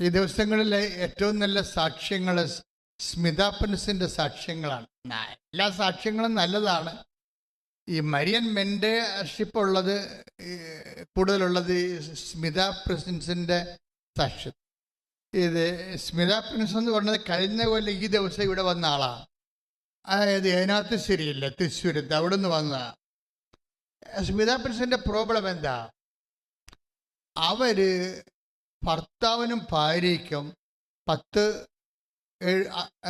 ഈ ദിവസങ്ങളിലെ ഏറ്റവും നല്ല സാക്ഷ്യങ്ങൾ സ്മിത പെൻസിന്റെ സാക്ഷ്യങ്ങളാണ്. എല്ലാ സാക്ഷ്യങ്ങളും നല്ലതാണ്. ഈ മരിയൻ മെന്റർഷിപ്പ് ഉള്ളത് കൂടുതലുള്ളത് ഈ സ്മിത പ്രിൻസിന്റെ സാക്ഷ്യം. ഇത് സ്മിത പ്രിൻസ് എന്ന് പറഞ്ഞത് കഴിഞ്ഞ കൊല്ലം ഈ ദിവസം ഇവിടെ വന്ന ആളാണ്. അതായത് ഏനാത്ത് ശരിയില്ല തൃശ്ശൂരത്ത് അവിടെ നിന്ന് വന്നതാണ് സ്മിത പ്രിൻസിന്റെ പ്രോബ്ലം എന്താ? അവർ ഭർത്താവിനും ഭാര്യയ്ക്കും പത്ത്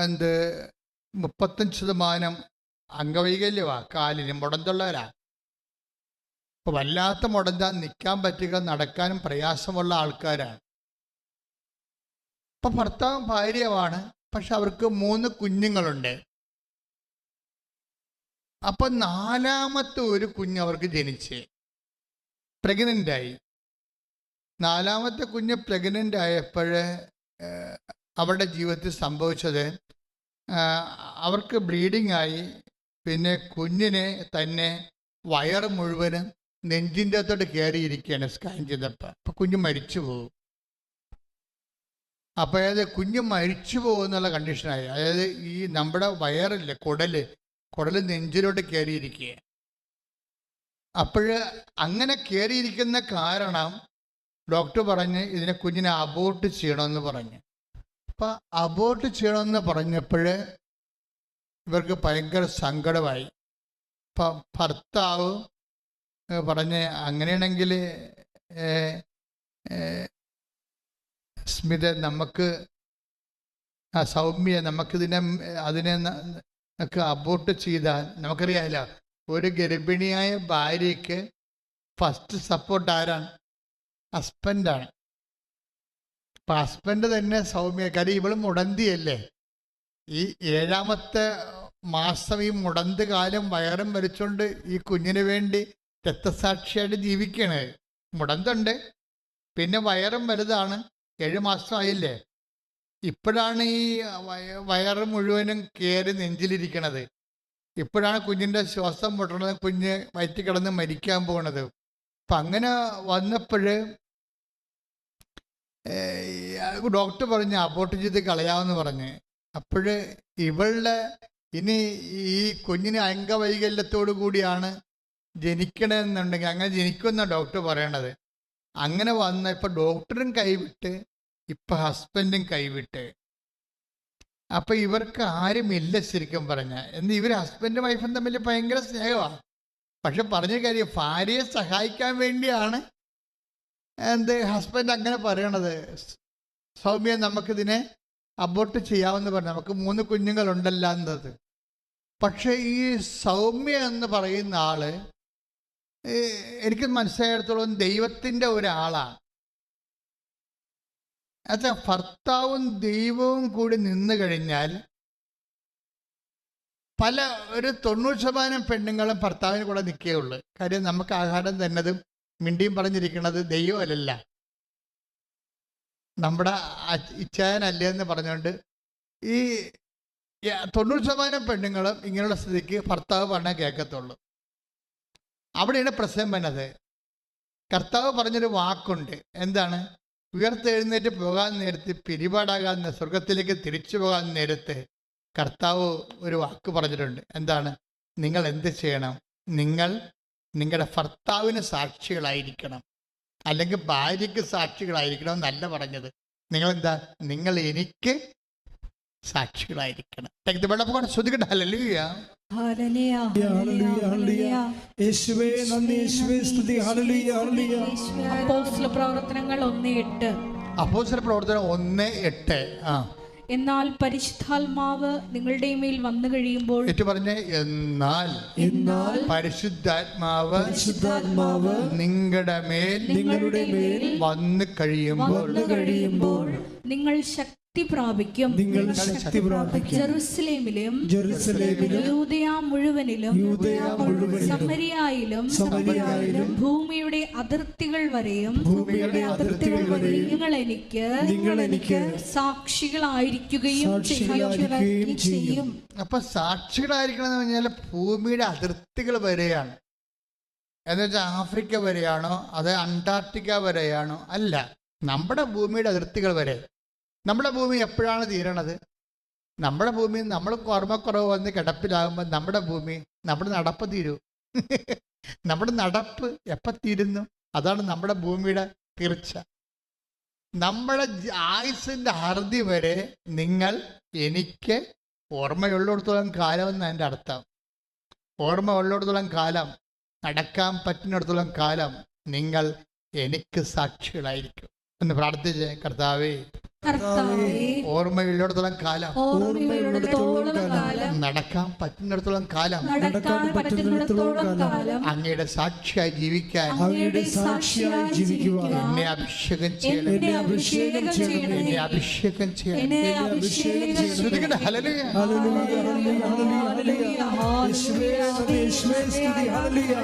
എന്ത് മുപ്പത്തഞ്ച് ശതമാനം അംഗവൈകല്യമാ. കാലിന് മുടന്തുള്ളവരാ. അപ്പൊ വല്ലാത്ത മുടന്ത നിൽക്കാൻ പറ്റുക നടക്കാനും പ്രയാസമുള്ള ആൾക്കാരാണ് ഇപ്പൊ ഭർത്താവും ഭാര്യയുമാണ് പക്ഷെ അവർക്ക് മൂന്ന് കുഞ്ഞുങ്ങളുണ്ട്. അപ്പൊ നാലാമത്തെ ഒരു കുഞ്ഞ് അവർക്ക് ജനിച്ച്. പ്രഗ്നന്റായി നാലാമത്തെ കുഞ്ഞ് പ്രഗ്നന്റ് ആയപ്പോൾ അവരുടെ ജീവിതത്തിൽ സംഭവിച്ചത് അവർക്ക് ബ്ലീഡിംഗ് ആയി. പിന്നെ കുഞ്ഞിനെ തന്നെ വയറ് മുഴുവനും നെഞ്ചിന്റെ അകത്തോട്ട് കയറിയിരിക്കുകയാണ് സ്കാൻ ചെയ്തപ്പോൾ. അപ്പം കുഞ്ഞ് മരിച്ചു പോകും. അപ്പോൾ അതായത് കുഞ്ഞ് മരിച്ചു പോകുന്നുള്ള കണ്ടീഷനായി അതായത് ഈ നമ്മുടെ വയറില്ല കുടൽ കുടൽ നെഞ്ചിലോട്ട് കയറിയിരിക്കുക അപ്പോൾ അങ്ങനെ കയറിയിരിക്കുന്ന കാരണം ഡോക്ടർ പറഞ്ഞ് ഇതിനെ കുഞ്ഞിനെ അബോർട്ട് ചെയ്യണമെന്ന് പറഞ്ഞ്. അപ്പം അബോർട്ട് ചെയ്യണമെന്ന് പറഞ്ഞപ്പോൾ ഇവർക്ക് ഭയങ്കര സങ്കടമായി. അപ്പം ഭർത്താവ് പറഞ്ഞ് അങ്ങനെയാണെങ്കിൽ സ്മിത നമുക്ക് ആ സൗമ്യ നമുക്കിതിനെ അതിനെ ഒക്കെ അബോർട്ട് ചെയ്താൽ നമുക്കറിയാമല്ലോ ഒരു ഗർഭിണിയായ ഭാര്യയ്ക്ക് ഫസ്റ്റ് സപ്പോർട്ട് ആരാണ്? ഹസ്ബൻഡാണ്. അപ്പൊ ഹസ്ബൻഡ് തന്നെ സൗമ്യ കാര്യം ഇവൾ മുടന്തിയല്ലേ? ഈ ഏഴാമത്തെ മാസം ഈ മുടന്ത് കാലം വയറും വരച്ചുകൊണ്ട് ഈ കുഞ്ഞിന് വേണ്ടി രക്തസാക്ഷിയായിട്ട് ജീവിക്കണേ. മുടന്തുണ്ട്. പിന്നെ വയറും വലുതാണ്. ഏഴ് മാസമായില്ലേ? ഇപ്പോഴാണ് ഈ വയറ് മുഴുവനും കയറി നെഞ്ചിലിരിക്കണത്. ഇപ്പോഴാണ് കുഞ്ഞിന്റെ ശ്വാസം മുട്ടണത് കുഞ്ഞ് വയറ്റി കിടന്ന് മരിക്കാൻ പോണത്. അപ്പം അങ്ങനെ വന്നപ്പോൾ ഡോക്ടർ പറഞ്ഞ് അബോർട്ട് ചെയ്ത് കളയാമെന്ന് പറഞ്ഞ്. അപ്പോഴ് ഇവളുടെ ഇനി ഈ കുഞ്ഞിന് അംഗവൈകല്യത്തോടു കൂടിയാണ് ജനിക്കണമെന്നുണ്ടെങ്കിൽ അങ്ങനെ ജനിക്കുമെന്ന ഡോക്ടർ പറയണത്. അങ്ങനെ വന്ന ഇപ്പം ഡോക്ടറും കൈവിട്ട് ഇപ്പം ഹസ്ബൻഡും കൈവിട്ട്. അപ്പം ഇവർക്ക് ആരുമില്ല ശരിക്കും പറഞ്ഞ. എന്ന് ഇവർ ഹസ്ബൻഡും വൈഫും തമ്മിൽ ഭയങ്കര സ്നേഹമാണ് പക്ഷെ പറഞ്ഞ കാര്യം ഭാര്യയെ സഹായിക്കാൻ വേണ്ടിയാണ്. എന്ത് ഹസ്ബൻഡ് അങ്ങനെ പറയണത്. സൗമ്യ നമുക്കിതിനെ അബോർട്ട് ചെയ്യാമെന്ന് പറഞ്ഞു. നമുക്ക് മൂന്ന് കുഞ്ഞുങ്ങളുണ്ടല്ല എന്നത് പക്ഷെ ഈ സൗമ്യ എന്ന് പറയുന്ന ആൾ എനിക്ക് മനസ്സിലായിടത്തോളം ദൈവത്തിന്റെ ഒരാളാണ് അച്ഛാ ഭർത്താവും ദൈവവും കൂടി നിന്നു കഴിഞ്ഞാൽ പല ഒരു തൊണ്ണൂറ് ശതമാനം പെണ്ണുങ്ങളും ഭർത്താവിന് കൂടെ നിൽക്കുകയുള്ളൂ കാര്യം നമുക്ക് ആഹാരം തന്നതും മിണ്ടിയും പറഞ്ഞിരിക്കുന്നത് ദൈവമല്ല നമ്മുടെ ഇച്ഛായനല്ലേ എന്ന് പറഞ്ഞുകൊണ്ട് ഈ തൊണ്ണൂറ് ശതമാനം പെണ്ണുങ്ങളും ഇങ്ങനെയുള്ള സ്ഥിതിക്ക് ഭർത്താവ് പറഞ്ഞാൽ കേൾക്കത്തുള്ളൂ. അവിടെയാണ് പ്രശ്നം വന്നത്. കർത്താവ് പറഞ്ഞൊരു വാക്കുണ്ട്. എന്താണ്? ഉയർത്തെഴുന്നേറ്റ് പോകാൻ നേരത്ത് പിരിപാടാകാൻ സ്വർഗത്തിലേക്ക് തിരിച്ചു പോകാൻ നേരത്ത് കർത്താവ് ഒരു വാക്ക് പറഞ്ഞിട്ടുണ്ട്. എന്താണ്? നിങ്ങൾ എന്ത് ചെയ്യണം? നിങ്ങൾ നിങ്ങളുടെ ഭർത്താവിന് സാക്ഷികളായിരിക്കണം. അല്ലെങ്കിൽ ഭാര്യയ്ക്ക് സാക്ഷികളായിരിക്കണം എന്നല്ല പറഞ്ഞത്. നിങ്ങൾ എന്താ നിങ്ങൾ എനിക്ക് സാക്ഷികളായിരിക്കണം. സ്തുതി. ഹല്ലേലൂയ ഹല്ലേലൂയ അപ്പോസ്തല പ്രവർത്തനങ്ങൾ ഒന്ന് എട്ട്. അപ്പോസ്തല പ്രവർത്തനം ഒന്ന് എട്ട്. ആ. എന്നാൽ പരിശുദ്ധാത്മാവ് നിങ്ങളുടെ മേൽ വന്നു കഴിയുമ്പോൾ ഏറ്റു പറഞ്ഞ എന്നാൽ എന്നാൽ പരിശുദ്ധാത്മാവ് പരിശുദ്ധാത്മാവ് നിങ്ങളുടെ മേൽ നിങ്ങളുടെ മേൽ വന്നു കഴിയുമ്പോൾ വന്നു കഴിയുമ്പോൾ നിങ്ങൾ ശക്തി പ്രാപിക്കും നിങ്ങൾ ശക്തി പ്രാപിക്കും ജെറുസലേമിലും ജെറുസലേമിലും യൂദയ മുഴുവനിലും യൂദയ മുഴുവനിലും സമരിയായിലും സമരിയായിലും ഭൂമിയുടെ അതിർത്തികൾ വരെയും ഭൂമിയുടെ അതിർത്തികൾ വരെയും നിങ്ങൾ എനിക്ക് നിങ്ങൾ എനിക്ക് സാക്ഷികളായിരിക്കുകയും സാക്ഷികളായിരിക്കുകയും ചെയ്യും. അപ്പൊ സാക്ഷികളായിരിക്കണം എന്ന് പറഞ്ഞാൽ ഭൂമിയുടെ അതിർത്തികൾ വരെയാണ്. എന്ന് വെച്ചാൽ ആഫ്രിക്ക വരെയാണോ? അത് അന്റാർട്ടിക്ക വരെയാണോ? അല്ല. നമ്മുടെ ഭൂമിയുടെ അതിർത്തികൾ വരെ. നമ്മുടെ ഭൂമി എപ്പോഴാണ് തീരണത്? നമ്മുടെ ഭൂമി നമ്മൾ ഓർമ്മക്കുറവ് വന്ന് കിടപ്പിലാകുമ്പോൾ നമ്മുടെ ഭൂമി നമ്മുടെ നടപ്പ് തീരൂ. നമ്മുടെ നടപ്പ് എപ്പോൾ തീരുന്നു? അതാണ് നമ്മുടെ ഭൂമിയുടെ തീർച്ച. നമ്മുടെ ആയുസിന്റെ അറുതി വരെ നിങ്ങൾ എനിക്ക് ഓർമ്മയുള്ളിടത്തോളം കാലം എന്ന് എന്റെ അർത്ഥം. ഓർമ്മ ഉള്ളിടത്തോളം കാലം നടക്കാൻ പറ്റുന്നിടത്തോളം കാലം നിങ്ങൾ എനിക്ക് സാക്ഷികളായിരിക്കും. എന്ന് പ്രാർത്ഥിച്ച് കർത്താവേ ഓർമ്മയുള്ളിടത്തോളം കാലം. നടക്കാൻ പറ്റുന്നിടത്തോളം കാലം. നടക്കാൻ പറ്റുന്നിടത്തോളം കാലം. അങ്ങയുടെ സാക്ഷിയായി ജീവിക്കാൻ. അങ്ങയുടെ സാക്ഷിയായി ജീവിക്കുവാൻ. എന്നെ അഭിഷേകം ചെയ്യണം. എന്നെ അഭിഷേകം ചെയ്യണമേ എന്നെ അഭിഷേകം ചെയ്യണം. അഭിഷേകം ചെയ്യണമേ ഹല്ലേലൂയ. ഹല്ലേലൂയ, ഹല്ലേലൂയ, ഹല്ലേലൂയ, ഹല്ലേലൂയ. യേശുവേ, നന്ദി, സ്തുതി, ഹല്ലേലൂയ.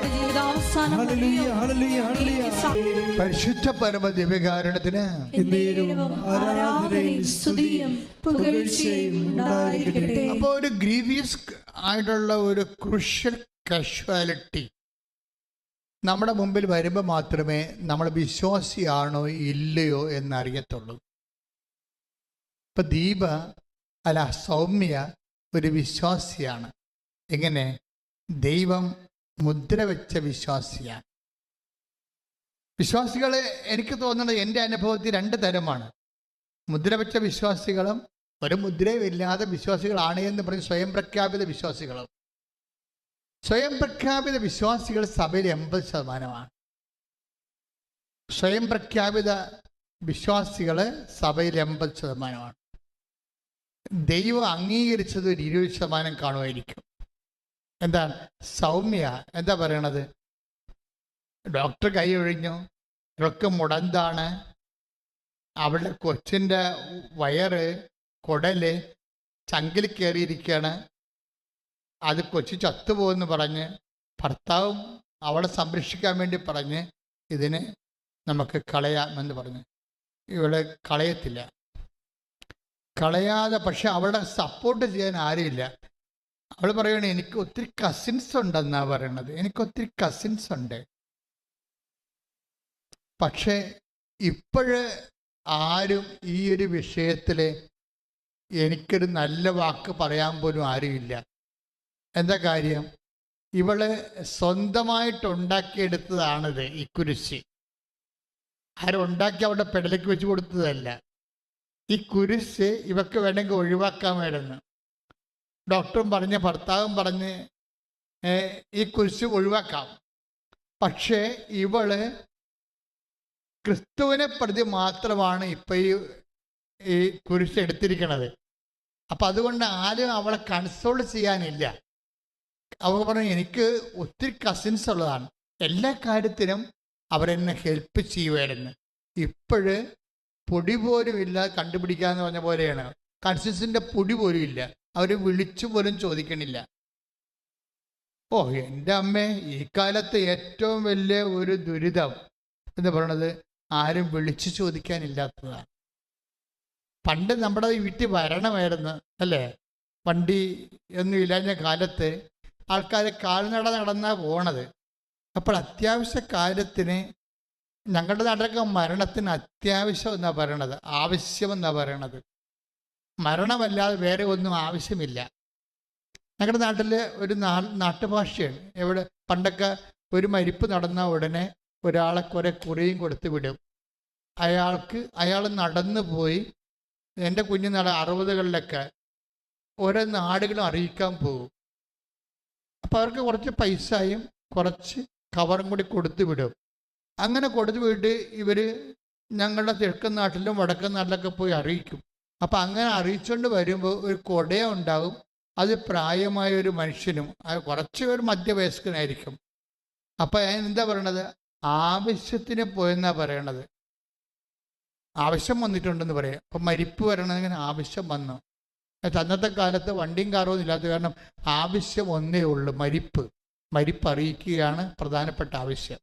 Hallelujah, hallelujah, hallelujah. പരിശുദ്ധ പരമ ദിവ്യകാരണത്തിന് ആരാധനയും അപ്പോൾ ഒരു ഗ്രീവിയസ് ആയിട്ടുള്ള ഒരു ക്രുഷ്യൽ കാഷ്വാലിറ്റി നമ്മുടെ മുമ്പിൽ വരുമ്പോൾ മാത്രമേ നമ്മൾ വിശ്വാസിയാണോ ഇല്ലയോ എന്നറിയത്തുള്ളൂ. ഇപ്പൊ ദീപ അല്ല സൗമ്യ ഒരു വിശ്വാസിയാണ്. എങ്ങനെ? ദൈവം മുദ്ര വെച്ച വിശ്വാസിയാണ്. വിശ്വാസികളെ എനിക്ക് തോന്നുന്നത് എന്റെ അനുഭവത്തിൽ രണ്ട് തരമാണ്. മുദ്ര വെച്ച വിശ്വാസികളും ഒരു മുദ്രയുമില്ലാതെ വിശ്വാസികളാണ് എന്ന് പറഞ്ഞ് സ്വയം പ്രഖ്യാപിത വിശ്വാസികളും. സ്വയം പ്രഖ്യാപിത വിശ്വാസികൾ സഭയിൽ എൺപത് ശതമാനമാണ്. സ്വയം പ്രഖ്യാപിത വിശ്വാസികൾ സഭയിൽ എൺപത് ശതമാനമാണ്. ദൈവം അംഗീകരിച്ചത് ഒരു ഇരുപത് ശതമാനം കാണുമായിരിക്കും. എന്താണ്? സൗമ്യ. എന്താ പറയണത്? ഡോക്ടർ കൈ ഒഴിഞ്ഞു. ഇവർക്ക് മുടന്താണ്. അവളുടെ കൊച്ചിന്റെ വയറ് കുടൽ ചങ്കിൽ കയറിയിരിക്കുകയാണ് അത് കൊച്ചു ചത്തുപോകുമെന്ന് പറഞ്ഞ് ഭർത്താവും അവളെ സംരക്ഷിക്കാൻ വേണ്ടി പറഞ്ഞ് ഇതിനെ നമുക്ക് കളയാമെന്ന് പറഞ്ഞ്. ഇവൾ കളയത്തില്ല. കളയാതെ പക്ഷെ അവളെ സപ്പോർട്ട് ചെയ്യാൻ ആരുമില്ല. അവൾ പറയണേ എനിക്ക് ഒത്തിരി കസിൻസ് ഉണ്ടെന്നാ പറയണത്. എനിക്ക് ഒത്തിരി കസിൻസ് ഉണ്ട്. പക്ഷേ ഇപ്പോഴ് ആരും ഈ ഒരു വിഷയത്തിൽ എനിക്കൊരു നല്ല വാക്ക് പറയാൻ പോലും ആരുമില്ല. എന്താ കാര്യം? ഇവൾ സ്വന്തമായിട്ട് ഉണ്ടാക്കിയെടുത്തതാണിത് ഈ കുരിശ്. ആരുണ്ടാക്കി അവിടെ പെടലേക്ക് വെച്ച് കൊടുത്തതല്ല. ഈ കുരിശ് ഇവക്ക് വേണമെങ്കിൽ ഒഴിവാക്കാമായിരുന്നു ഡോക്ടറും പറഞ്ഞ് ഭർത്താവും പറഞ്ഞ് ഈ കുരിശ് ഒഴിവാക്കാം. പക്ഷേ ഇവൾ ക്രിസ്തുവിനെ പ്രതി മാത്രമാണ് ഇപ്പം ഈ കുരിശ് എടുത്തിരിക്കണത്. അപ്പം അതുകൊണ്ട് ആരും അവളെ കൺസോൾ ചെയ്യാനില്ല. അവ പറഞ്ഞു എനിക്ക് ഒത്തിരി കസിൻസ് ഉള്ളതാണ്. എല്ലാ കാര്യത്തിനും അവരെന്നെ ഹെൽപ്പ് ചെയ്യുമായിരുന്നു ഇപ്പോഴ് പൊടി പോലും ഇല്ല കണ്ടുപിടിക്കാന്ന് പറഞ്ഞ പോലെയാണ്. കൺസിൻസിന്റെ പൊടി പോലും ഇല്ല. അവർ വിളിച്ചു പോലും ചോദിക്കണില്ല. ഓ എന്റെ അമ്മേ ഈ കാലത്ത് ഏറ്റവും വലിയ ഒരു ദുരിതം എന്ന് പറയണത് ആരും വിളിച്ചു ചോദിക്കാനില്ലാത്തതാണ്. പണ്ട് നമ്മുടെ വീട്ടിൽ വരണമായിരുന്നു അല്ലേ? വണ്ടി ഒന്നും ഇല്ലാഞ്ഞ കാലത്ത് ആൾക്കാർ കാൽനട നടന്നാ പോണത്. അപ്പോൾ അത്യാവശ്യ കാര്യത്തിന് ഞങ്ങളുടെ നാട്ടിലൊക്കെ മരണത്തിന് അത്യാവശ്യം എന്നാ പറയണത് ആവശ്യം എന്നാ പറയണത്. മരണമല്ലാതെ വേറെ ഒന്നും ആവശ്യമില്ല. ഞങ്ങളുടെ നാട്ടിൽ ഒരു നാ നാട്ടുഭാഷയാണ്. എവിടെ പണ്ടൊക്കെ ഒരു മരിപ്പ് നടന്ന ഉടനെ ഒരാളെ കുറെ കുറിയും കൊടുത്തു വിടും. അയാൾക്ക് അയാൾ നടന്നു പോയി. എന്റെ കുഞ്ഞു നട അറുപതുകളിലൊക്കെ. ഓരോ നാടുകളും അറിയിക്കാൻ പോകും. അപ്പോൾ അവർക്ക് കുറച്ച് പൈസയും കുറച്ച് കവറും കൂടി കൊടുത്തു വിടും. അങ്ങനെ കൊടുത്തു വിട്ട് ഇവർ ഞങ്ങളുടെ തെക്കൻ നാട്ടിലും വടക്കൻ നാട്ടിലൊക്കെ പോയി അറിയിക്കും. അപ്പം അങ്ങനെ അറിയിച്ചുകൊണ്ട് വരുമ്പോൾ ഒരു കൊടയ ഉണ്ടാകും അത് പ്രായമായ ഒരു മനുഷ്യനും കുറച്ച് ഒരു മധ്യവയസ്കനായിരിക്കും. അപ്പം എന്താ പറയണത്? ആവശ്യത്തിന് പോയെന്നാ പറയണത്. ആവശ്യം വന്നിട്ടുണ്ടെന്ന് പറയാം. അപ്പം മരിപ്പ് വരണമെങ്കിൽ ആവശ്യം വന്നു. അന്നത്തെ കാലത്ത് വണ്ടിയും കാറൊന്നും ഇല്ലാത്ത കാരണം ആവശ്യം ഒന്നേ ഉള്ളൂ. മരിപ്പ്. മരിപ്പ് അറിയിക്കുകയാണ് പ്രധാനപ്പെട്ട ആവശ്യം.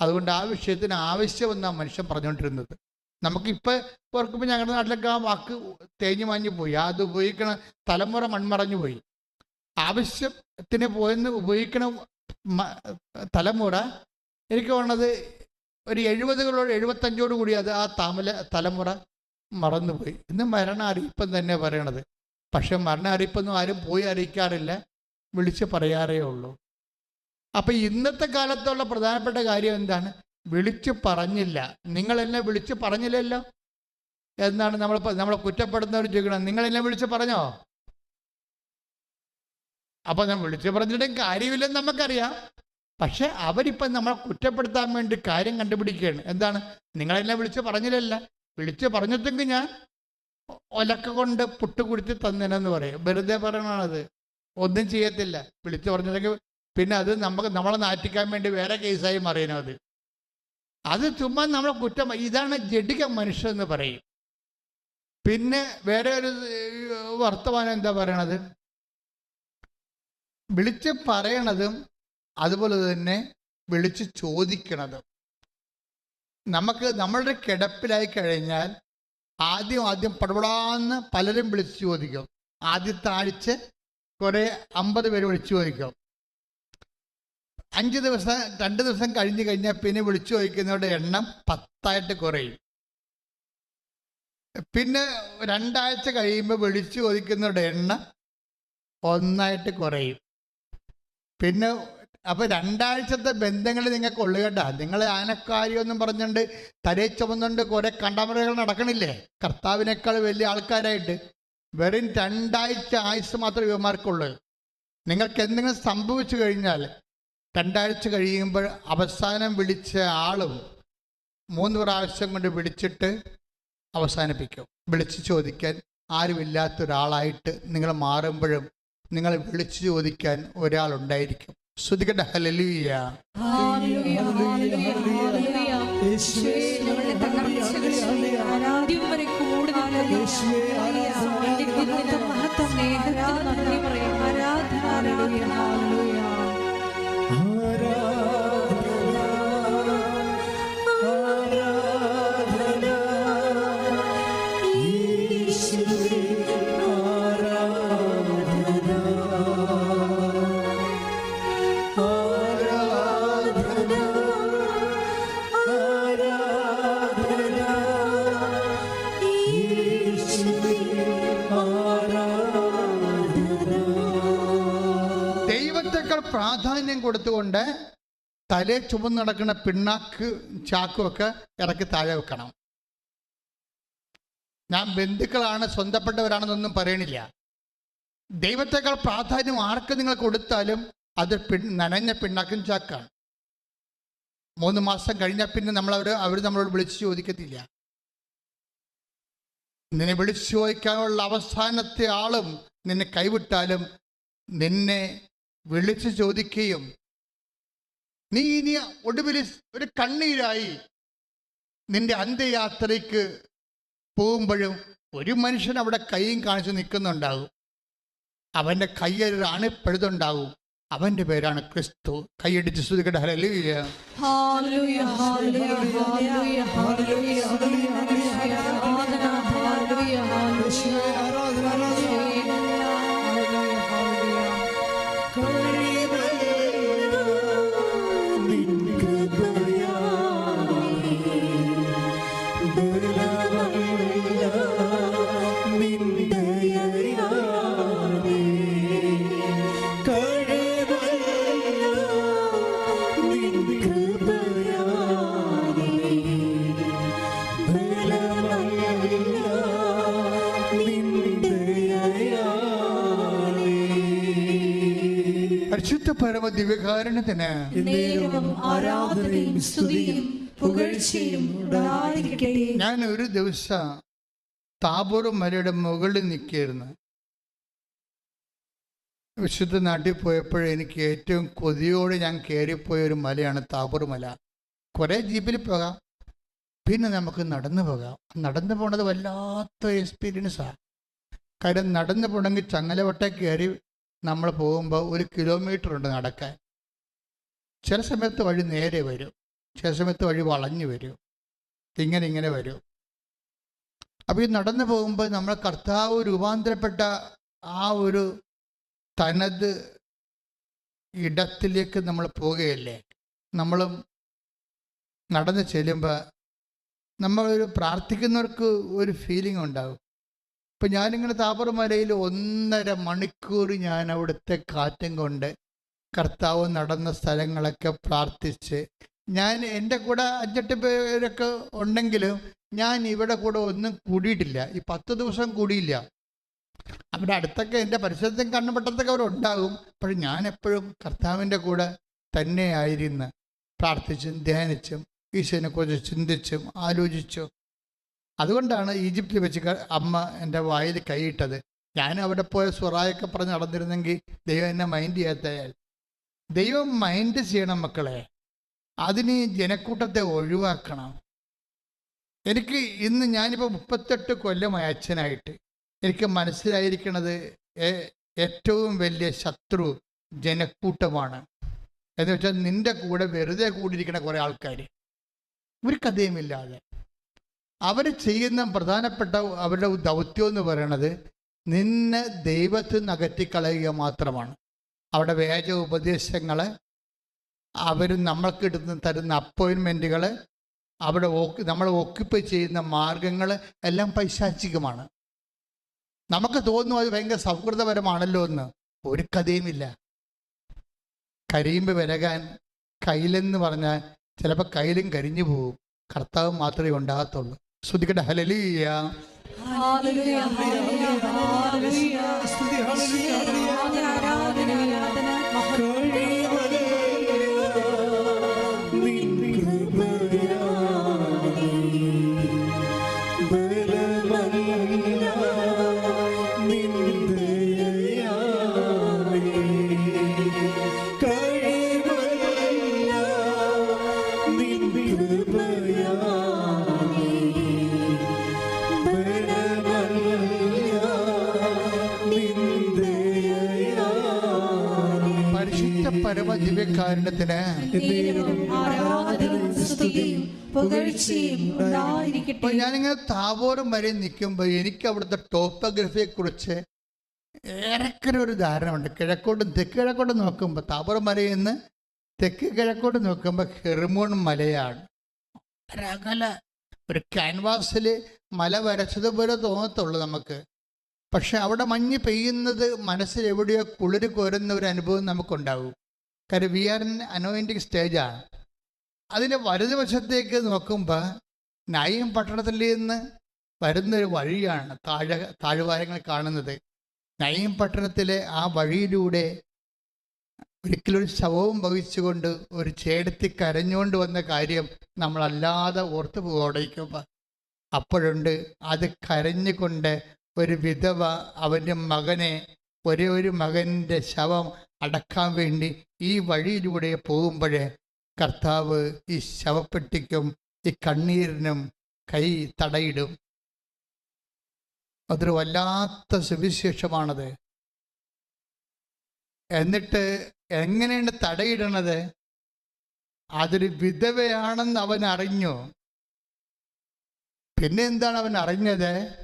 അതുകൊണ്ട് ആ വിഷയത്തിന് ആവശ്യം എന്നാണ് മനുഷ്യൻ പറഞ്ഞുകൊണ്ടിരുന്നത്. നമുക്കിപ്പോൾ ഓർക്കുമ്പോൾ ഞങ്ങളുടെ നാട്ടിലൊക്കെ ആ വാക്ക് തേഞ്ഞു മാഞ്ഞു പോയി. അത് ഉപയോഗിക്കണ തലമുറ മൺമറഞ്ഞു പോയി. ആവശ്യത്തിന് പോയെന്ന് ഉപയോഗിക്കണ തലമുറ എനിക്ക് തോന്നുന്നത് ഒരു എഴുപതുകളോട് എഴുപത്തഞ്ചോട് കൂടി അത് ആ തമല തലമുറ മറന്നുപോയി. ഇന്ന് മരണ അറിയിപ്പം തന്നെ പറയണത്. പക്ഷെ മരണ അറിയിപ്പൊന്നും ആരും പോയി അറിയിക്കാറില്ല. വിളിച്ച് പറയാറേ ഉള്ളൂ. അപ്പം ഇന്നത്തെ കാലത്തുള്ള പ്രധാനപ്പെട്ട കാര്യം എന്താണ്? വിളിച്ച് പറഞ്ഞില്ല. നിങ്ങളെന്നെ വിളിച്ച് പറഞ്ഞില്ലല്ലോ? എന്നാണ് നമ്മൾ നമ്മളെ കുറ്റപ്പെടുന്നവർ ചോദിക്കണം നിങ്ങളെന്നെ വിളിച്ച് പറഞ്ഞോ? അപ്പൊ ഞാൻ വിളിച്ചു പറഞ്ഞിട്ടും കാര്യമില്ലെന്ന് നമുക്കറിയാം. പക്ഷെ അവരിപ്പം നമ്മളെ കുറ്റപ്പെടുത്താൻ വേണ്ടി കാര്യം കണ്ടുപിടിക്കുകയാണ്. എന്താണ്? നിങ്ങളെന്നെ വിളിച്ച് പറഞ്ഞില്ലല്ല. വിളിച്ച് പറഞ്ഞിട്ടെങ്കിൽ ഞാൻ ഒലക്ക കൊണ്ട് പുട്ട് കുടിച്ച് തന്നേനെന്ന് പറയും. വെറുതെ പറയണത് ഒന്നും ചെയ്യത്തില്ല. വിളിച്ചു പറഞ്ഞിട്ടെങ്കിൽ പിന്നെ അത് നമുക്ക് നമ്മളെ നാറ്റിക്കാൻ വേണ്ടി വേറെ കേസായി മറിയണം അത്. അത് ചുമ്മാ നമ്മളെ കുറ്റം ഇതാണ് ജഡിക മനുഷ്യൻ എന്ന് പറയും. പിന്നെ വേറെ ഒരു വർത്തമാനം എന്താ പറയണത്? വിളിച്ച് പറയണതും അതുപോലെ തന്നെ വിളിച്ച് ചോദിക്കണത്. നമുക്ക് നമ്മളുടെ കിടപ്പിലായി കഴിഞ്ഞാൽ ആദ്യം ആദ്യം പടപടാന്ന് പലരും വിളിച്ച് ചോദിക്കും. ആദ്യത്തെ ആഴ്ച കുറെ അമ്പത് പേര് വിളിച്ചു ചോദിക്കും. അഞ്ച് ദിവസം രണ്ട് ദിവസം കഴിഞ്ഞ് കഴിഞ്ഞാൽ പിന്നെ വിളിച്ചു ചോദിക്കുന്നവരുടെ എണ്ണം പത്തായിട്ട് കുറയും. പിന്നെ രണ്ടാഴ്ച കഴിയുമ്പോൾ വിളിച്ചു ചോദിക്കുന്നവരുടെ എണ്ണം ഒന്നായിട്ട് കുറയും. പിന്നെ അപ്പൊ രണ്ടാഴ്ചത്തെ ബന്ധങ്ങൾ നിങ്ങൾക്ക് ഉള്ളു കേട്ടാ നിങ്ങൾ ആനക്കാരിയൊന്നും പറഞ്ഞുകൊണ്ട് തലേ ചുമന്നുകൊണ്ട് കുറെ കണ്ടമറകൾ നടക്കണില്ലേ? കർത്താവിനേക്കാൾ വലിയ ആൾക്കാരായിട്ട്. വെറും രണ്ടാഴ്ച ആയുസ് മാത്രമേ ഇവന്മാർക്കുള്ളൂ. നിങ്ങൾക്ക് എന്തെങ്കിലും സംഭവിച്ചു കഴിഞ്ഞാൽ രണ്ടാഴ്ച കഴിയുമ്പോൾ അവസാനം വിളിച്ച ആളും മൂന്ന് പ്രാവശ്യം കൊണ്ട് വിളിച്ചിട്ട് അവസാനിപ്പിക്കും. വിളിച്ചു ചോദിക്കാൻ ആരുമില്ലാത്ത ഒരാളായിട്ട് നിങ്ങൾ മാറുമ്പോഴും നിങ്ങൾ വിളിച്ചു ചോദിക്കാൻ ഒരാളുണ്ടായിരിക്കും. ശ്രുതികട്ടെ ഹലലൂയ ഹല്ലേലൂയ, ദൈവത്തെക്കാൾ പ്രാധാന്യം കൊടുത്തുകൊണ്ട് തലേ ചുമന്ന് നടക്കുന്ന പിണ്ണാക്ക് ചാക്കുമൊക്കെ ഇറക്കി താഴെ വെക്കണം. ഞാൻ ബന്ധുക്കളാണ് സ്വന്തപ്പെട്ടവരാണെന്നൊന്നും പറയണില്ല. ദൈവത്തെക്കാൾ പ്രാധാന്യം ആർക്ക് നിങ്ങൾ കൊടുത്താലും അത് പിൺ നനഞ്ഞ പിണ്ണാക്കും ചാക്കാണ്. മൂന്ന് മാസം കഴിഞ്ഞാൽ പിന്നെ നമ്മൾ അവർ അവർ നമ്മളോട് വിളിച്ചു ചോദിക്കത്തില്ല. നിന്നെ വിളിച്ചു ചോദിക്കാനുള്ള അവസാനത്തെ ആളും നിന്നെ കൈവിട്ടാലും നിന്നെ വിളിച്ചു ചോദിക്കുകയും നീ ഇനി ഒടുവിൽ ഒരു കണ്ണീരായി നിന്റെ അന്ത്യയാത്രയ്ക്ക് പോകുമ്പോഴും ഒരു മനുഷ്യൻ അവിടെ കൈയും കാണിച്ച് നിൽക്കുന്നുണ്ടാകും. അവന്റെ കയ്യൊരു അണിപ്പഴുതുണ്ടാകും അവന്റെ പേരാണ് ക്രിസ്തു. കൈയടിച്ച് ശ്രുതികട ഹല്ലേലൂയ. ഉണ്ടായിരിക്കട്ടെ. ഞാൻ ഒരു ദിവസം താബൂർ മലയുടെ മുകളിൽ നിൽക്കുകയായിരുന്നു. വിശുദ്ധ നാട്ടിൽ പോയപ്പോഴേ എനിക്ക് ഏറ്റവും കൊതിയോടെ ഞാൻ കയറിപ്പോയ ഒരു മലയാണ് താബൂർ മല. കുറേ ജീപ്പിൽ പോകാം. പിന്നെ നമുക്ക് നടന്നു പോകാം. നടന്നു പോണത് വല്ലാത്ത എക്സ്പീരിയൻസാണ് കാര്യം നടന്നു പോകണമെങ്കിൽ ചങ്ങലവട്ട കയറി നമ്മൾ പോകുമ്പോൾ ഒരു കിലോമീറ്റർ ഉണ്ട് നടക്കാൻ. ചില സമയത്ത് വഴി നേരെ വരും. ചില സമയത്ത് വഴി വളഞ്ഞു വരും. ഇങ്ങനെ ഇങ്ങനെ വരും. അപ്പോൾ ഈ നടന്നു പോകുമ്പോൾ നമ്മളെ കർത്താവ് രൂപാന്തരപ്പെട്ട ആ ഒരു തനത് ഇടത്തിലേക്ക് നമ്മൾ പോവുകയല്ലേ നമ്മളും നടന്ന് ചെല്ലുമ്പോൾ നമ്മളൊരു പ്രാർത്ഥിക്കുന്നവർക്ക് ഒരു ഫീലിംഗ് ഉണ്ടാകും ഇപ്പം ഞാനിങ്ങനെ താപർമലയിൽ ഒന്നര മണിക്കൂർ ഞാൻ അവിടുത്തെ കാറ്റും കൊണ്ട് കർത്താവ് നടന്ന സ്ഥലങ്ങളൊക്കെ പ്രാർത്ഥിച്ച്. ഞാൻ എന്റെ കൂടെ അഞ്ചെട്ട് പേരൊക്കെ ഉണ്ടെങ്കിലും ഞാൻ ഇവിടെ കൂടെ ഒന്നും കൂടിയിട്ടില്ല. ഈ പത്ത് ദിവസം കൂടിയില്ല. അവിടെ അടുത്തൊക്കെ എന്റെ പരിസരത്തും കണ്ണുപെട്ടത്തൊക്കെ അവരുണ്ടാകും പക്ഷെ ഞാൻ എപ്പോഴും കർത്താവിന്റെ കൂടെ തന്നെയായിരുന്ന്. പ്രാർത്ഥിച്ചും ധ്യാനിച്ചും ഈശോനെ കുറിച്ച് ചിന്തിച്ചും ആലോചിച്ചും. അതുകൊണ്ടാണ് ഈജിപ്തിൽ വെച്ച് അമ്മ എന്റെ വായിൽ കൈയിട്ടത്. ഞാൻ അവിടെ പോയ സ്വറായൊക്കെ പറഞ്ഞ് നടന്നിരുന്നെങ്കിൽ ദൈവം എന്നെ മൈൻഡ് ചെയ്യാത്തയാൽ ദൈവം മൈൻഡ് ചെയ്യണം മക്കളെ. അതിന് ജനക്കൂട്ടത്തെ ഒഴിവാക്കണം. എനിക്ക് ഇന്ന് ഞാനിപ്പോൾ മുപ്പത്തെട്ട് കൊല്ലമായി അച്ഛനായിട്ട്. എനിക്ക് മനസ്സിലായിരിക്കണത് ഏറ്റവും വലിയ ശത്രു ജനക്കൂട്ടമാണ്. എന്ന് വെച്ചാൽ നിന്റെ കൂടെ വെറുതെ കൂടിയിരിക്കുന്ന കുറേ ആൾക്കാർ ഒരു കഥയുമില്ലാതെ അവർ ചെയ്യുന്ന പ്രധാനപ്പെട്ട അവരുടെ ദൗത്യം എന്ന് പറയണത് നിന്നെ ദൈവത്തിൽ നിന്ന് അകറ്റിക്കളയുക മാത്രമാണ്. അവിടെ വേജ ഉപദേശങ്ങൾ അവർ നമ്മൾക്ക് ഇടുന്ന തരുന്ന അപ്പോയിൻമെന്റുകൾ അവിടെ നമ്മൾ ഓക്യുപ്പൈ ചെയ്യുന്ന മാർഗങ്ങൾ എല്ലാം പൈശാചികമാണ്. നമുക്ക് തോന്നുന്നു അത് ഭയങ്കര സൗഹൃദപരമാണല്ലോ എന്ന്. ഒരു കഥയുമില്ല കരിയുമ്പ് വിലകാൻ കയ്യിലെന്ന് പറഞ്ഞാൽ ചിലപ്പോൾ കയ്യിലും കരിഞ്ഞു പോകും. കർത്താവ് മാത്രമേ ഉണ്ടാകത്തുള്ളൂ. ശ്രുതിക്കട്ടെ ഹലലിയ ഹല്ലേലൂയ, ഹല്ലേലൂയ, ഹല്ലേലൂയ. സ്തുതി ഹല്ലേലൂയ, ആരാധന. പുകഴ്ചയും അപ്പൊ ഞാനിങ്ങനെ താപോറും വരെ നിൽക്കുമ്പോൾ എനിക്ക് അവിടുത്തെ ടോപ്പോഗ്രഫിയെ കുറിച്ച് ഏറെക്കുറെ ഒരു ധാരണ ഉണ്ട് കിഴക്കോട്ടും തെക്ക് കിഴക്കോട്ടും നോക്കുമ്പോൾ താപോറും മലയിൽ നിന്ന് തെക്ക് കിഴക്കോട്ട് നോക്കുമ്പോൾ ഹെർമോൺ മലയാണ്. ഒരകല ഒരു ക്യാൻവാസിൽ മല വരച്ചതുപോലെ തോന്നത്തുള്ളൂ നമുക്ക്. പക്ഷെ അവിടെ മഞ്ഞ് പെയ്യുന്നത് മനസ്സിൽ എവിടെയോ കുളിര് കോരുന്ന ഒരു അനുഭവം നമുക്കുണ്ടാവും. കാര്യം വി ആർ ഇൻ അനോയിന്റിങ് സ്റ്റേജാണ് അതിന്റെ വലതുവശത്തേക്ക് നോക്കുമ്പോൾ നയം പട്ടണത്തിൽ നിന്ന് വരുന്നൊരു വഴിയാണ് താഴെ താഴ്വാരങ്ങൾ കാണുന്നത്. നയം പട്ടണത്തിലെ ആ വഴിയിലൂടെ ഒരിക്കലൊരു ശവവും വഹിച്ചുകൊണ്ട് ഒരു ചേടത്തി കരഞ്ഞുകൊണ്ട് വന്ന കാര്യം നമ്മളല്ലാതെ ഓർത്തു പോകടയ്ക്കുമ്പോൾ അപ്പോഴുണ്ട് അത് കരഞ്ഞുകൊണ്ട് ഒരു വിധവ അവന്റെ മകനെ ഒരേ ഒരു മകന്റെ ശവം അടക്കാൻ വേണ്ടി ഈ വഴിയിലൂടെ പോകുമ്പോഴേ കർത്താവ് ഈ ശവപ്പെട്ടിക്കും ഈ കണ്ണീരിനും കൈ തടയിടും. അതൊരു വല്ലാത്ത സുവിശേഷമാണത്. എന്നിട്ട് എങ്ങനെയാണ് തടയിടണത്? അതൊരു വിധവയാണെന്ന് അവൻ അറിഞ്ഞു. പിന്നെ എന്താണ് അവൻ അറിഞ്ഞത്?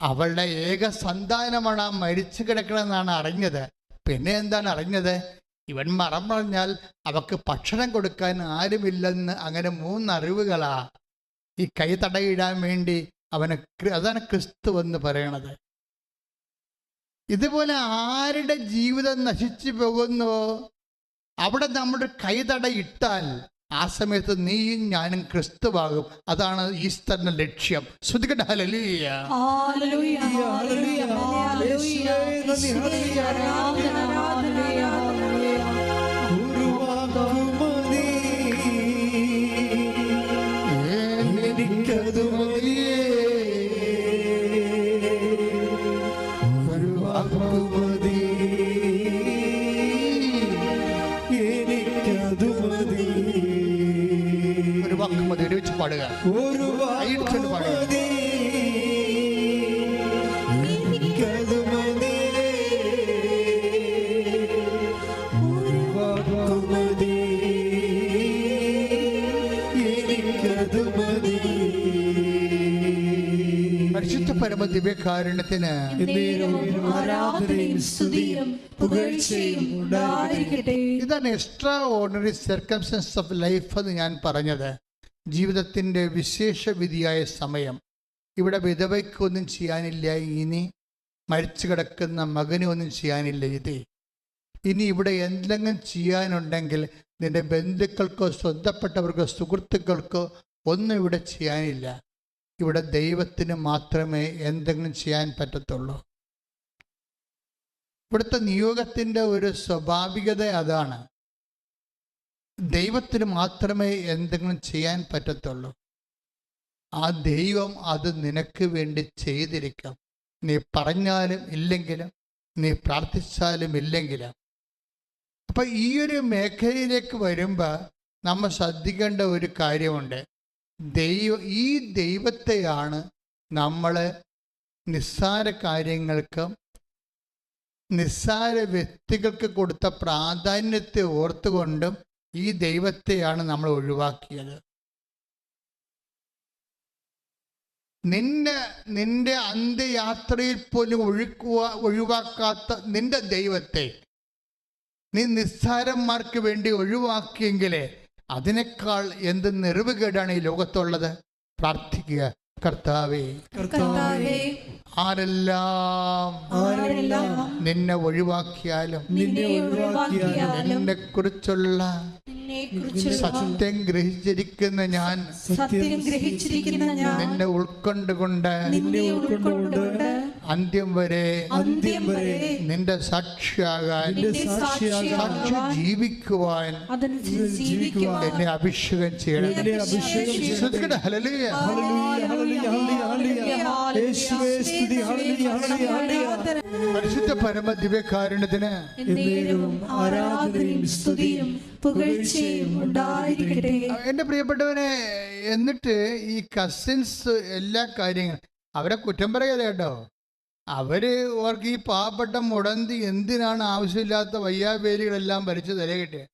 അവളുടെ ഏക സന്താനമാണ് ആ മരിച്ചു കിടക്കണമെന്നാണ് അറിഞ്ഞത്. പിന്നെ എന്താണ് അറിഞ്ഞത്? ഇവൻ മറം പറഞ്ഞാൽ അവക്ക് ഭക്ഷണം കൊടുക്കാൻ ആരുമില്ലെന്ന് അങ്ങനെ മൂന്നറിവുകളാ. ഈ കൈ തടയിടാൻ വേണ്ടി അവന് അതാണ് ക്രിസ്തു എന്ന് പറയണത്. ഇതുപോലെ ആരുടെ ജീവിതം നശിച്ചു പോകുന്നുവോ അവിടെ നമ്മുടെ കൈതട ഇട്ടാൽ ആ സമയത്ത് നീയും ഞാനും ക്രിസ്തുവാകും. അതാണ് ഈസ്റ്ററിന്റെ ലക്ഷ്യം. ശ്രദ്ധിക്കട്ടെ ഹല്ലേലൂയ ഹല്ലേലൂയ, ഹല്ലേലൂയ, ഹല്ലേലൂയ. യേശുവേ, പാടുക. പരിശുദ്ധ പരമ ദിവ്യകാരുണ്യത്തിന് ഇതാണ് extraordinary circumstances of life എന്ന് ഞാൻ പറഞ്ഞത് ജീവിതത്തിന്റെ വിശേഷ വിധിയായ സമയം. ഇവിടെ വിധവയ്ക്കൊന്നും ചെയ്യാനില്ല ഇനി മരിച്ചു കിടക്കുന്ന മകന് ഒന്നും ചെയ്യാനില്ല ഇത്. ഇനി ഇവിടെ എന്തെങ്കിലും ചെയ്യാനുണ്ടെങ്കിൽ നിന്റെ ബന്ധുക്കൾക്കോ സ്വന്തപ്പെട്ടവർക്കോ സുഹൃത്തുക്കൾക്കോ ഒന്നും ഇവിടെ ചെയ്യാനില്ല. ഇവിടെ ദൈവത്തിന് മാത്രമേ എന്തെങ്കിലും ചെയ്യാൻ പറ്റത്തുള്ളൂ. ഇവിടുത്തെ നിയോഗത്തിന്റെ ഒരു സ്വാഭാവികത അതാണ്. ദൈവത്തിന് മാത്രമേ എന്തെങ്കിലും ചെയ്യാൻ പറ്റത്തുള്ളൂ. ആ ദൈവം അത് നിനക്ക് വേണ്ടി ചെയ്തിരിക്കാം. നീ പറഞ്ഞാലും ഇല്ലെങ്കിലും നീ പ്രാർത്ഥിച്ചാലും ഇല്ലെങ്കിലും. അപ്പം ഈ ഒരു മേഖലയിലേക്ക് വരുമ്പോൾ നമ്മൾ ശ്രദ്ധിക്കേണ്ട ഒരു കാര്യമുണ്ട്. ദൈവ ഈ ദൈവത്തെയാണ് നമ്മൾ നിസ്സാര കാര്യങ്ങൾക്കും നിസ്സാര വ്യക്തികൾക്ക് കൊടുത്ത പ്രാധാന്യത്തെ ഓർത്തുകൊണ്ടും ഈ ദൈവത്തെയാണ് നമ്മൾ ഒഴിവാക്കിയത്. നിന്നെ നിന്റെ അന്ത്യയാത്രയിൽ പോലും ഒഴുക്കുക ഒഴിവാക്കാത്ത നിന്റെ ദൈവത്തെ നീ നിസ്സാരന്മാർക്ക് വേണ്ടി ഒഴിവാക്കിയെങ്കിലേ അതിനേക്കാൾ എന്ത് നിറവുകേടാണ് ഈ ലോകത്തുള്ളത്? പ്രാർത്ഥിക്കുക. കർത്താവേ കർത്താവേ ആരെല്ലാം നിന്നെ ഒഴിവാക്കിയാലും നിന്നെ കുറിച്ചുള്ള സത്യം ഗ്രഹിച്ചിരിക്കുന്ന ഞാൻ സത്യം ഗ്രഹിച്ചിരിക്കുന്ന ഞാൻ നിന്നെ ഉൾക്കൊണ്ടുകൊണ്ട് നിന്നെ ഉൾക്കൊണ്ടുകൊണ്ട് അന്ത്യം വരെ അന്ത്യം വരെ നിന്റെ സാക്ഷിയാകാൻ സാക്ഷി ജീവിക്കുവാൻ എന്നെ അഭിഷേകം ചെയ്യണം. പരിശുദ്ധ പരമ ദിവ്യകാരുണ്യത്തിന് ആരാധനയും സ്തുതിയും ഉണ്ടായിരിക്കട്ടെ എന്റെ പ്രിയപ്പെട്ടവനെ എന്നിട്ട് ഈ കസിൻസ് എല്ലാ കാര്യങ്ങളും അവരെ കുറ്റം പറയല കേട്ടോ. അവർ അവർക്ക് ഈ പാവപ്പെട്ട മുടന്തി എന്തിനാണ് ആവശ്യമില്ലാത്ത വയ്യാവേലികളെല്ലാം ഭരിച്ചു തല കിട്ടിയത്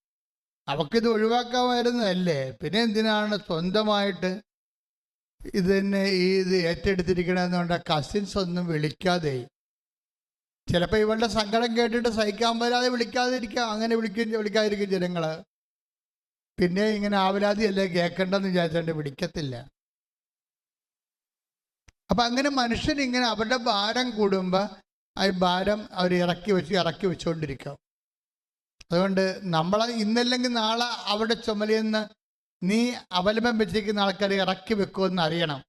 അവക്കിത് ഒഴിവാക്കാമായിരുന്നതല്ലേ? പിന്നെ എന്തിനാണ് സ്വന്തമായിട്ട് ഇത് തന്നെ ഈ ഇത് ഏറ്റെടുത്തിരിക്കണമെന്നുകൊണ്ട് കസിൻസ് ഒന്നും വിളിക്കാതെ? ചിലപ്പോൾ ഇവളുടെ സങ്കടം കേട്ടിട്ട് സഹിക്കാൻ വരാതെ വിളിക്കാതിരിക്കാം. അങ്ങനെ വിളിക്കും വിളിക്കാതിരിക്കും ജനങ്ങൾ പിന്നെ ഇങ്ങനെ ആവലാതിയല്ലേ കേൾക്കണ്ടെന്ന് വിചാരിച്ചുകൊണ്ട് വിളിക്കത്തില്ല അപ്പൊ അങ്ങനെ മനുഷ്യൻ ഇങ്ങനെ അവരുടെ ഭാരം കൂടുമ്പോൾ ആ ഭാരം അവർ ഇറക്കി വെച്ച് ഇറക്കി വെച്ചുകൊണ്ടിരിക്കും അതുകൊണ്ട് നമ്മൾ ഇന്നല്ലെങ്കിൽ നാളെ അവരുടെ നിന്ന് നീ അവലംബം വെച്ചിരിക്കുന്ന ആൾക്കാരെ ഇറക്കി വെക്കുമെന്ന് അറിയണം.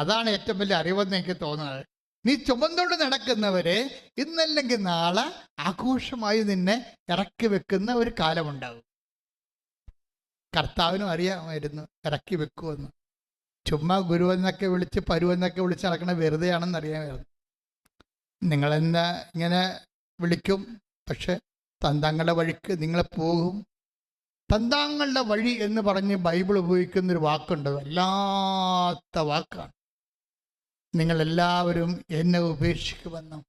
അതാണ് ഏറ്റവും വലിയ അറിവെന്ന് എനിക്ക് തോന്നുന്നത്. നീ ചുമന്നുകൊണ്ട് നടക്കുന്നവരെ ഇന്നല്ലെങ്കിൽ നാളെ ആഘോഷമായി നിന്നെ ഇറക്കി വെക്കുന്ന ഒരു കാലമുണ്ടാകും കർത്താവിനും അറിയാമായിരുന്നു ഇറക്കി വെക്കുമെന്ന്. ചുമ്മാ ഗുരുവെന്നൊക്കെ വിളിച്ച് പരുവെന്നൊക്കെ വിളിച്ച് നടക്കണ വെറുതെയാണെന്ന് അറിയാമായിരുന്നു. നിങ്ങളെന്നെ ഇങ്ങനെ വിളിക്കും പക്ഷെ തന്താങ്ങളുടെ വഴിക്ക് നിങ്ങളെ പോകും. തന്താങ്ങളുടെ വഴി എന്ന് പറഞ്ഞ് ബൈബിൾ ഉപയോഗിക്കുന്നൊരു വാക്കുണ്ട് വല്ലാത്ത വാക്കാണ്. നിങ്ങളെല്ലാവരും എന്നെ ഉപേക്ഷിക്കുമെന്നും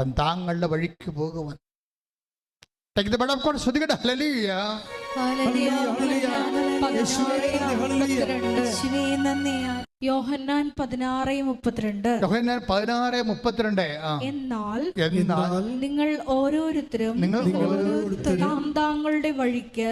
തന്താങ്ങളുടെ വഴിക്ക് പോകുമെന്നും. Take the നന്ദി. യോഹന്നാൻ പതിനാറ് മുപ്പത്തിരണ്ട്. യോഹന്നാൻ പതിനാറ് മുപ്പത്തിരണ്ട്. എന്നാൽ എന്നാൽ നിങ്ങൾ ഓരോരുത്തരും നിങ്ങൾ താം താങ്കളുടെ വഴിക്ക്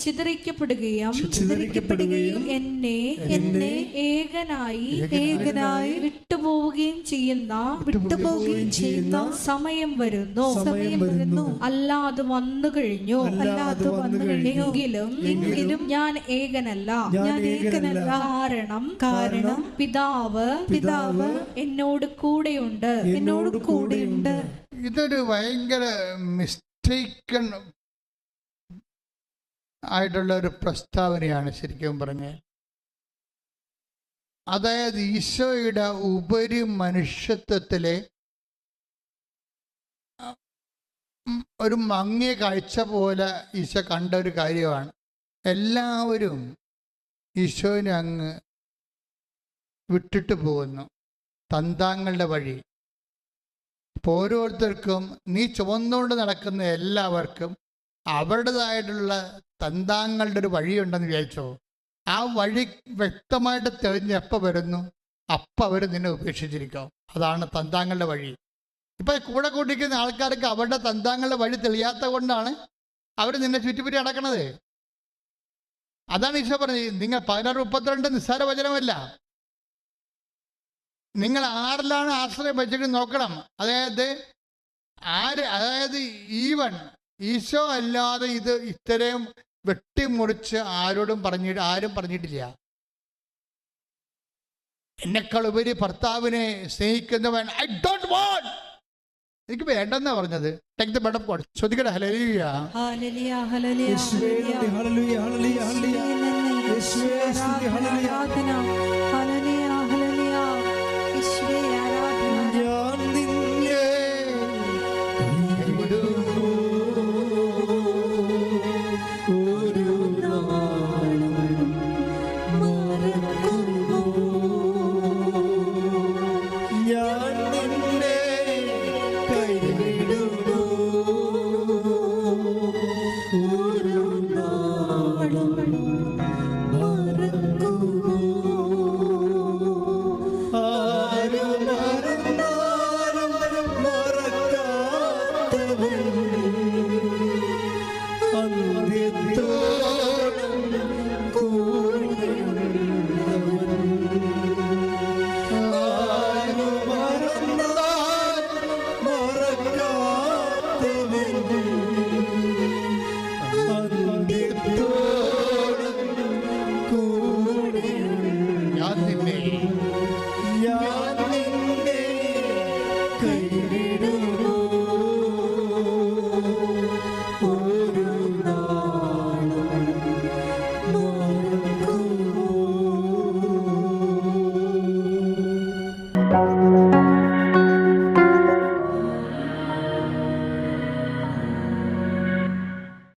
ചിതറിക്കപ്പെടുകയും ചിതറിക്കപ്പെടുകയും എന്നെ എന്നെ ഏകനായി ഏകനായി വിട്ടുപോവുകയും ചെയ്യുന്ന വിട്ടുപോവുകയും ചെയ്യുന്ന സമയം വരുന്നു. സമയം വരുന്നു. അല്ലാതെ വന്നു കഴിഞ്ഞു. അല്ലാതെ വന്നു കഴിഞ്ഞു. എങ്കിലും എങ്കിലും ഞാൻ ഏകനല്ല. ഞാൻ ഏകനല്ല. കാരണം കാരണം പിതാവ് പിതാവ് എന്നോട് കൂടെയുണ്ട്. എന്നോട് കൂടെയുണ്ട്. ഇതൊരു ഭയങ്കര മിസ്റ്റേക്കൺ ആയിട്ടുള്ള ഒരു പ്രസ്താവനയാണ് ശരിക്കും പറഞ്ഞ അതായത് ഈശോയുടെ ഉപരി മനുഷ്യത്വത്തിലെ ഒരു മങ്ങിയ കാഴ്ച പോലെ ഈശോ കണ്ട ഒരു കാര്യമാണ്. എല്ലാവരും ഈശോനെ അങ്ങ് വിട്ടിട്ട് പോകുന്നു. തന്താങ്ങളുടെ വഴി. അപ്പോൾ ഓരോരുത്തർക്കും നീ ചുമന്നുകൊണ്ട് നടക്കുന്ന എല്ലാവർക്കും അവരുടേതായിട്ടുള്ള തന്താങ്ങളുടെ ഒരു വഴിയുണ്ടെന്ന് വിചാരിച്ചോ? ആ വഴി വ്യക്തമായിട്ട് തെളിഞ്ഞ് എപ്പോൾ വരുന്നു? അപ്പം അവർ നിന്നെ ഉപേക്ഷിച്ചിരിക്കും. അതാണ് തന്താങ്ങളുടെ വഴി. ഇപ്പം കൂടെ കൂട്ടിക്കുന്ന ആൾക്കാർക്ക് അവരുടെ തന്താങ്ങളുടെ വഴി തെളിയാത്ത കൊണ്ടാണ് അവർ നിന്നെ ചുറ്റിപ്പറ്റി നടക്കണത്. അതാണ് ഈശോ പറഞ്ഞത്. നിങ്ങൾ പതിനാറ് മുപ്പത്തിരണ്ട് നിസ്സാര വചനമല്ല നിങ്ങൾ ആരിലാണ് ആശ്രയം വെച്ചിട്ട് നോക്കണം. അതായത് ആര് അതായത് ഈവൻ ഈശോ അല്ലാതെ ഇത് ഇത്രയും വെട്ടിമുറിച്ച് ആരോടും പറഞ്ഞിട്ട് ആരും പറഞ്ഞിട്ടില്ല. എന്നെക്കാൾ ഉപരി ഭർത്താവിനെ സ്നേഹിക്കുന്നവൻ ഐ ഡോണ്ട് വാണ്ട് എനിക്ക് വേണ്ടെന്നാ പറഞ്ഞത്. Take the bud of God ശ്രദ്ധിക്കട്ടെ hallelujah hallelujah, hallelujah, hallelujah, hallelujah, hallelujah. Hallelujah. ആരാധന. Altyazı M.K.